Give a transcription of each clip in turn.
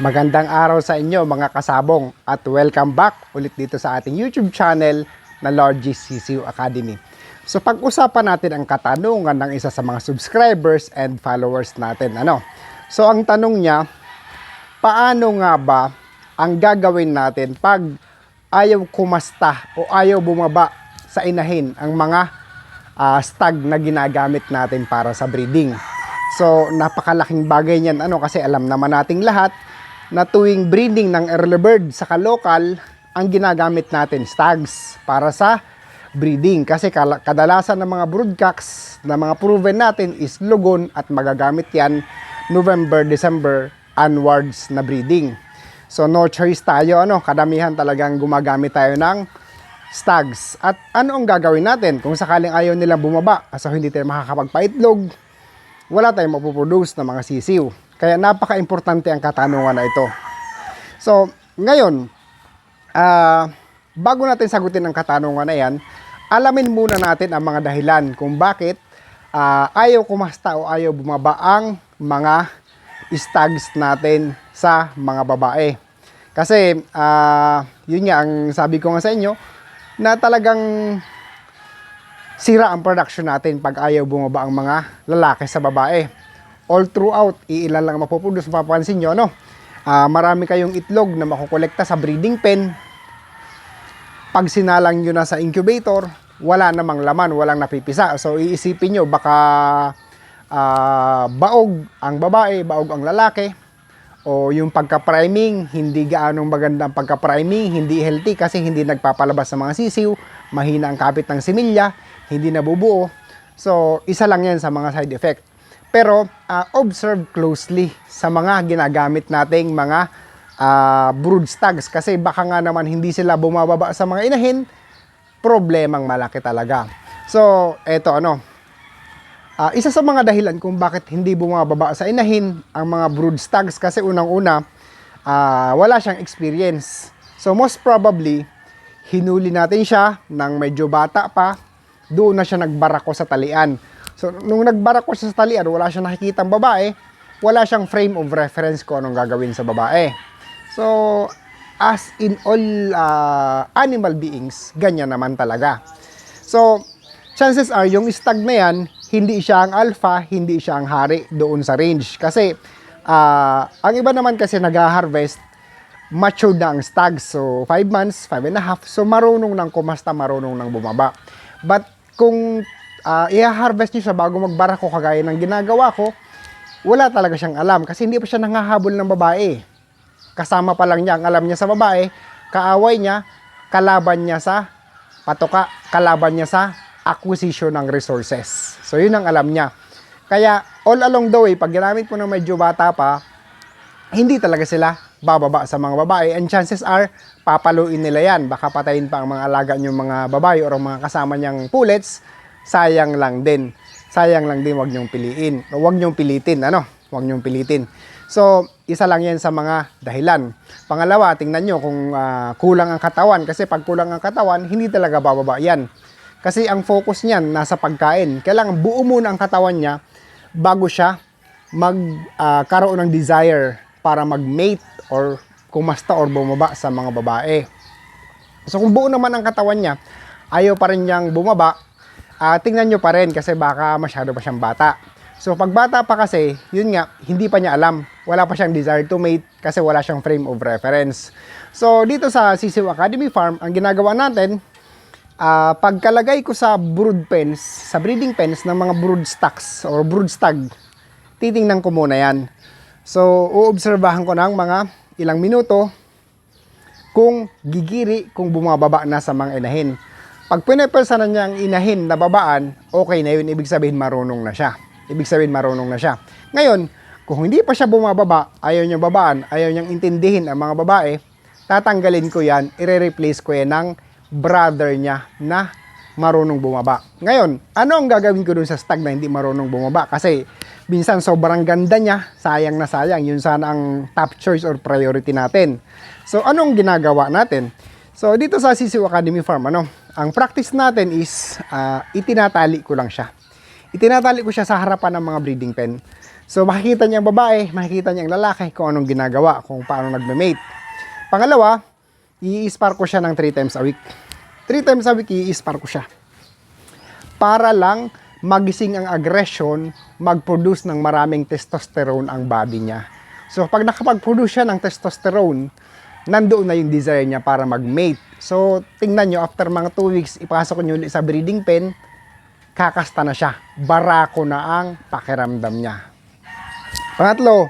Magandang araw sa inyo mga kasabong at welcome back ulit dito sa ating YouTube channel na Lord G. CCU Academy. So pag-usapan natin ang katanungan ng isa sa mga subscribers and followers natin. Ano? So ang tanong niya, paano nga ba ang gagawin natin pag ayaw kumasta o ayaw bumaba sa inahin ang mga ah, stag na ginagamit natin para sa breeding. So, napakalaking bagay niyan ano kasi alam naman nating lahat na tuwing breeding ng early bird sa kalokal, ang ginagamit natin stags para sa breeding kasi kadalasan ng mga broodcocks na mga proven natin is lugon at magagamit yan November, December onwards na breeding. So no choice tayo ano, kadamihan talagang gumagamit tayo ng stags. At ano ang gagawin natin kung sakaling ayaw nilang bumaba so hindi tayo makakapagpaitlog, wala tayong mapuproduce ng mga sisiw. Kaya napaka-importante ang katanungan na ito. So, ngayon, ah, bago natin sagutin ang katanungan na yan, alamin muna natin ang mga dahilan kung bakit ah, ayaw kumasta o ayaw bumaba ang mga stags natin sa mga babae. Kasi, ah, yun nga, ang sabi ko nga sa inyo, na talagang sira ang production natin pag ayaw bumaba ang mga lalaki sa babae. All throughout, iilan lang mapuproduce, mapapansin nyo, no? Ah, marami kayong itlog na makukolekta sa breeding pen. Pag sinalang nyo na sa incubator, wala namang laman, walang napipisa. So, iisipin nyo, baka ah, baog ang babae, baog ang lalaki, o yung pagka-priming, hindi gaanong maganda ang pagka-priming, hindi healthy kasi hindi nagpapalabas sa mga sisiw, mahina ang kapit ng similya, hindi nabubuo. So, isa lang yan sa mga side effect. Pero, ah, observe closely sa mga ginagamit nating mga ah, brood stags kasi baka nga naman hindi sila bumababa sa mga inahin, problemang malaki talaga. So, eto ano, Ah, isa sa mga dahilan kung bakit hindi bumababa sa inahin ang mga brood stags kasi unang-una ah, wala siyang experience. So most probably hinuli natin siya nang medyo bata pa, doon na siya nagbarako sa talian. So nung nagbarako siya sa talian, wala siyang nakikitang babae, wala siyang frame of reference kung anong gagawin sa babae. So as in all ah, animal beings, ganyan naman talaga. So chances are yung stag na yan, hindi siya ang alpha, hindi siya ang hari doon sa range. Kasi ah, ang iba naman kasi nag-harvest, mature na ang stag. So 5 months, 5 and a half. So marunong nang kumasta, marunong nang bumaba. But kung uh, i-harvest niyo siya bago magbarako kagaya ng ginagawa ko, wala talaga siyang alam kasi hindi pa siya nangahabol ng babae. Kasama pa lang niya ang alam niya sa babae, kaaway niya, kalaban niya sa patoka, kalaban niya sa acquisition ng resources. So yun ang alam niya. Kaya all along the way, pag ginamit mo ng medyo bata pa, hindi talaga sila bababa sa mga babae and chances are papaluin nila yan. Baka patayin pa ang mga alaga niyong mga babae ang mga kasama niyang pullets, sayang lang din. Sayang lang din, wag niyong piliin. Wag niyong pilitin, ano? Wag niyong pilitin. So, isa lang yan sa mga dahilan. Pangalawa, tingnan nyo kung ah, kulang ang katawan. Kasi pag kulang ang katawan, hindi talaga bababa yan. Kasi ang focus niyan nasa pagkain. Kailangan buo muna ang katawan niya bago siya magkaroon ng desire para mag-mate or kumasta or bumaba sa mga babae. So kung buo naman ang katawan niya, ayaw pa rin niyang bumaba, ah, tingnan nyo pa rin kasi baka masyado pa siyang bata. So pag bata pa kasi, yun nga, hindi pa niya alam. Wala pa siyang desire to mate kasi wala siyang frame of reference. So dito sa Sisiw Academy Farm, ang ginagawa natin, ah, pagkalagay ko sa brood pens, sa breeding pens ng mga brood stocks or brood stag, titingnan ko muna yan. So, uobserbahan ko ng mga ilang minuto kung gigiri, kung bumababa na sa mga inahin. Pag pinapelsa na niya ang inahin na babaan, okay na yun, ibig sabihin marunong na siya. Ibig sabihin marunong na siya. Ngayon, kung hindi pa siya bumababa, ayaw niyang babaan, ayaw niyang intindihin ang mga babae, tatanggalin ko yan, ire-replace ko yan ng brother niya na marunong bumaba. Ngayon, ano ang gagawin ko dun sa stag na hindi marunong bumaba? Kasi minsan sobrang ganda niya, sayang na sayang. Yun sana ang top choice or priority natin. So, anong ginagawa natin? So, dito sa Sisiw Academy Farm, ano, ang practice natin is ah, itinatali ko lang siya. itinatali ko siya sa harapan ng mga breeding pen. So makikita niya ang babae, makikita niya ang lalaki kung anong ginagawa, kung paano nagme-mate. Pangalawa, i-spar ko siya ng 3 times a week. 3 times a week, i-spar ko siya. Para lang magising ang aggression, mag-produce ng maraming testosterone ang body niya. So pag nakapag-produce siya ng testosterone, nandoon na yung desire niya para mag-mate. So tingnan nyo, after mga 2 weeks, ipasok nyo ulit sa breeding pen, kakasta na siya. Barako na ang pakiramdam niya. Pangatlo,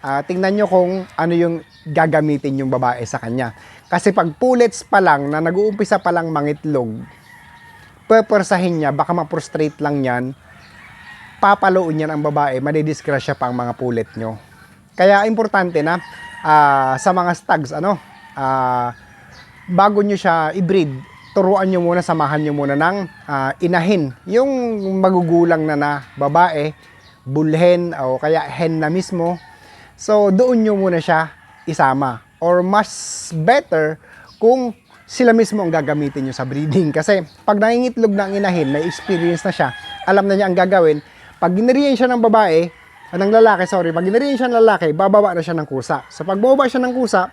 ah, tingnan nyo kung ano yung gagamitin yung babae sa kanya. Kasi pag pullets pa lang, na nag-uumpisa pa lang mangitlog, pepersahin niya, baka ma-prostrate lang yan, papaluin niyan ang babae, madidisgrasya pa ang mga pulet nyo. Kaya importante na ah, sa mga stags, ano, ah, bago nyo siya i-breed, turuan nyo muna, samahan nyo muna ng ah, inahin. Yung magugulang na na babae, bulhen o kaya hen na mismo. So, doon nyo muna siya isama. Or mas better kung sila mismo ang gagamitin nyo sa breeding. Kasi pag nangingitlog na ang inahin, may experience na siya, alam na niya ang gagawin. Pag ginariyan siya ng babae, ng lalaki, sorry, pag ginariyan siya ng lalaki, bababa na siya ng kusa. So pag bumaba siya ng kusa,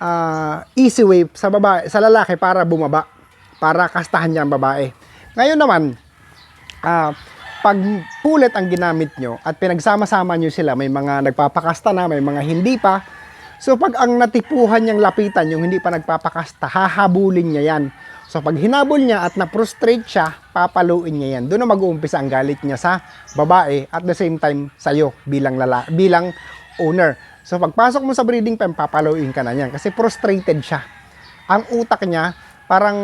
ah, easy way sa babae, sa lalaki para bumaba, para kastahan niya ang babae. Ngayon naman, ah, pag pulet ang ginamit nyo at pinagsama-sama nyo sila, may mga nagpapakasta na, may mga hindi pa. So pag ang natipuhan niyang lapitan, yung hindi pa nagpapakasta, hahabulin niya yan. So pag hinabol niya at na-prostrate siya, papaluin niya yan. Doon na mag-uumpisa ang galit niya sa babae at the same time sa'yo bilang, lala, bilang owner. So pagpasok mo sa breeding pen, papaluin ka na yan kasi prostrated siya. Ang utak niya, parang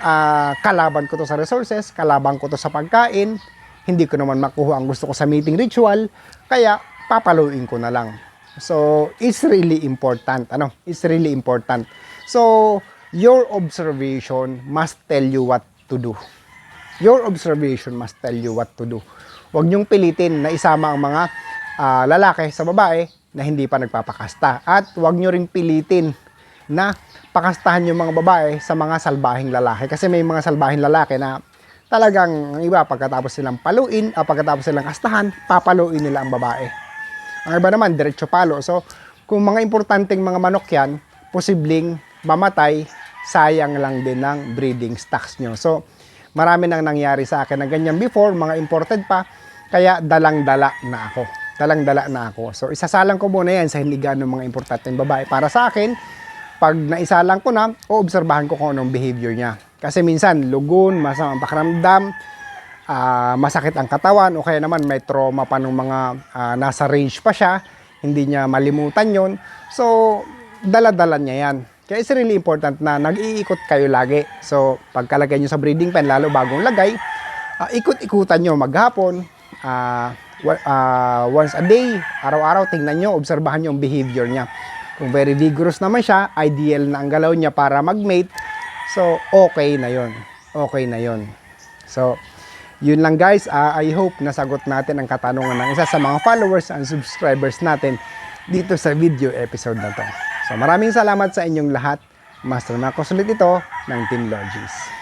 ah, kalaban ko to sa resources, kalaban ko to sa pagkain, hindi ko naman makuha ang gusto ko sa meeting ritual, kaya papaluin ko na lang. So, it's really important. Ano? It's really important. So, your observation must tell you what to do. Your observation must tell you what to do. Huwag niyong pilitin na isama ang mga ah, lalaki sa babae na hindi pa nagpapakasta. At huwag niyo ring pilitin na pakastahan yung mga babae sa mga salbahing lalaki. Kasi may mga salbahing lalaki na talagang ang iba pagkatapos silang paluin, o pagkatapos silang kastahan, papaluin nila ang babae. Ang iba naman, diretso palo. So, kung mga importanteng mga manok yan, posibleng mamatay, sayang lang din ng breeding stocks nyo. So, marami nang nangyari sa akin na ganyan before, mga imported pa, kaya dalang-dala na ako. Dalang-dala na ako. So, isasalang ko muna yan sa hindi ganong mga importanteng babae. Para sa akin, pag naisalang ko na, oobserbahan ko kung anong behavior niya. Kasi minsan, lugon, masamang pakiramdam, ah, masakit ang katawan, o kaya naman may trauma pa ng mga ah, nasa range pa siya, hindi niya malimutan yon So, dala-dala niya yan. Kaya it's really important na nag-iikot kayo lagi. So, pagkalagay nyo sa breeding pen, lalo bagong lagay, ah, ikot-ikutan nyo maghapon, wa- ah, once a day, araw-araw, tingnan nyo, obserbahan nyo ang behavior niya. Kung very vigorous naman siya, ideal na ang galaw niya para mag-mate, so okay na yon Okay na yon So, yun lang guys, Ah, I hope nasagot natin ang katanungan ng isa sa mga followers and subscribers natin dito sa video episode na to. So maraming salamat sa inyong lahat. Master Marcos ulit ito ng Team Logis.